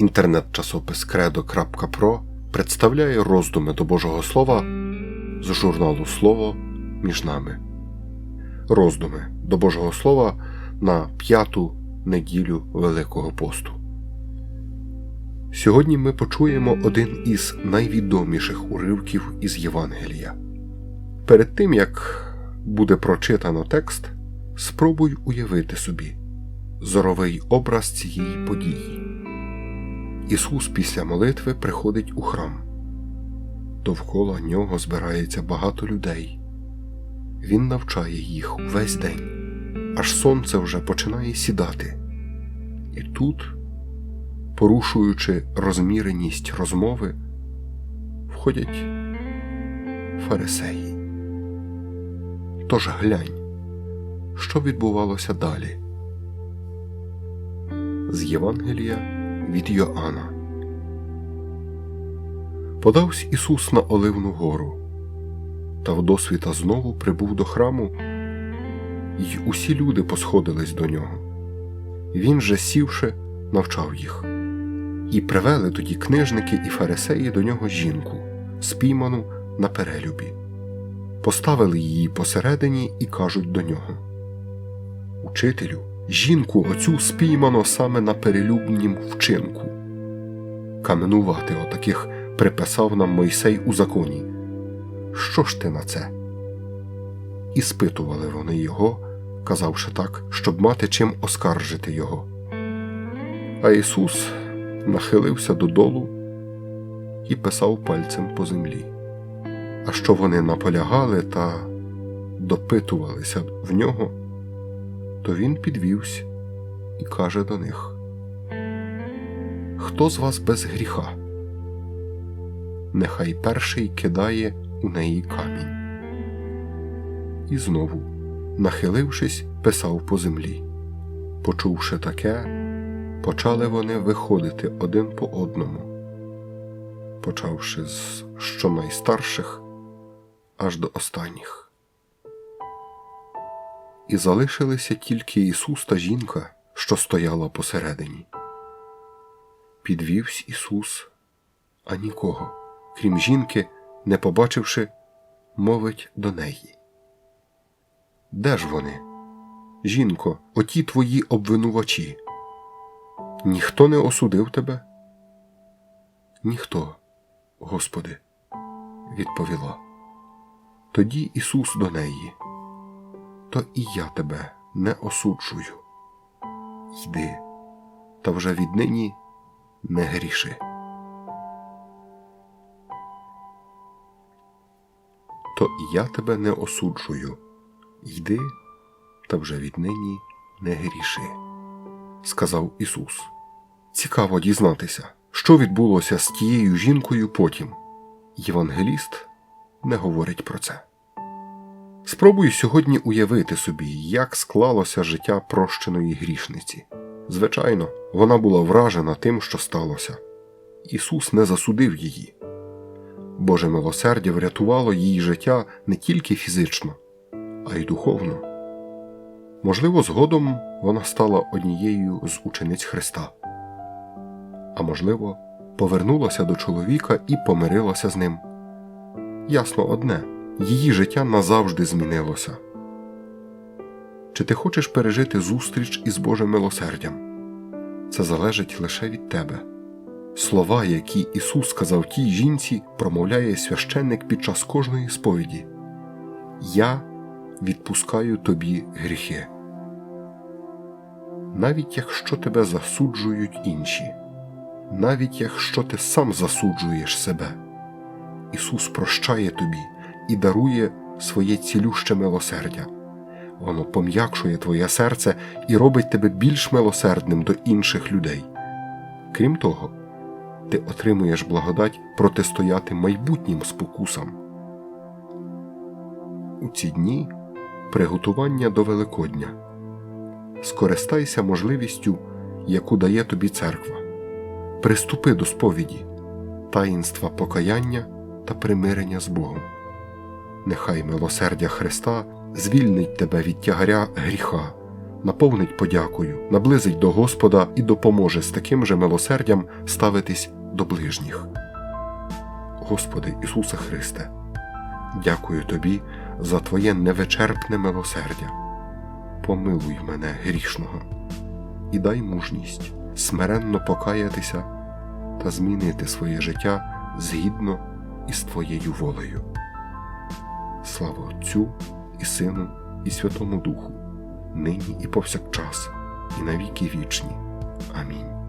Інтернет-часопис Кредо.про представляє роздуми до Божого Слова з журналу Слово між нами. Роздуми до Божого Слова на п'яту неділю Великого посту. Сьогодні ми почуємо один із найвідоміших уривків із Євангелія. Перед тим як буде прочитано текст, спробуй уявити собі зоровий образ цієї події. Ісус після молитви приходить у храм. Довкола нього збирається багато людей. Він навчає їх увесь день, аж сонце вже починає сідати. І тут, порушуючи розміреність розмови, входять фарисеї. Тож глянь, що відбувалося далі. З Євангелія від Йоанна. Подався Ісус на Оливну гору, та вдосвіта знову прибув до храму, й усі люди посходились до нього. Він же, сівши, навчав їх. І привели тоді книжники і фарисеї до нього жінку, спійману на перелюбі. Поставили її посередині і кажуть до нього Учителю, жінку оцю спіймано саме на перелюбнім вчинку. Каменувати отаких приписав нам Мойсей у законі. Що ж ти на це? І спитували вони його, казавши так, щоб мати чим оскаржити його. А Ісус нахилився додолу і писав пальцем по землі. А що вони наполягали та допитувалися в нього, то він підвівся і каже до них: Хто з вас без гріха? Нехай перший кидає у неї камінь. І знову, нахилившись, писав по землі. Почувши таке, почали вони виходити один по одному, почавши з щонайстарших аж до останніх. І залишилися тільки Ісус та жінка, що стояла посередині. Підвівсь Ісус, а нікого, крім жінки, не побачивши, мовить до неї. Де ж вони? Жінко, оті твої обвинувачі. Ніхто не осудив тебе? Ніхто, Господи, відповіла. Тоді Ісус до неї, то і я тебе не осуджую. Йди, та вже віднині не гріши. То і я тебе не осуджую. Йди, та вже віднині не гріши, сказав Ісус. Цікаво дізнатися, що відбулося з тією жінкою потім. Євангеліст не говорить про це. Спробуй сьогодні уявити собі, як склалося життя прощеної грішниці. Звичайно, вона була вражена тим, що сталося. Ісус не засудив її. Боже милосердя врятувало її життя не тільки фізично, а й духовно. Можливо, згодом вона стала однією з учениць Христа, а можливо, повернулася до чоловіка і помирилася з ним. Ясно одне, її життя назавжди змінилося. Чи ти хочеш пережити зустріч із Божим милосердям? Це залежить лише від тебе. Слова, які Ісус сказав тій жінці, промовляє священник під час кожної сповіді Я відпускаю тобі гріхи. Навіть якщо тебе засуджують інші, навіть якщо ти сам засуджуєш себе, Ісус прощає тобі і дарує своє цілюще милосердя. Воно пом'якшує твоє серце і робить тебе більш милосердним до інших людей. Крім того, ти отримуєш благодать протистояти майбутнім спокусам. У ці дні приготування до Великодня. Скористайся можливістю, яку дає тобі церква. Приступи до сповіді, таїнства покаяння та примирення з Богом. Нехай милосердя Христа звільнить тебе від тягаря гріха, наповнить подякою, наблизить до Господа і допоможе з таким же милосердям ставитись до ближніх. Господи Ісусе Христе, дякую Тобі за Твоє невичерпне милосердя. Помилуй мене грішного і дай мужність смиренно покаятися та змінити своє життя згідно із Твоєю волею. Слава Отцю і Сину, і Святому Духу, нині і повсякчас, і навіки вічні. Амінь.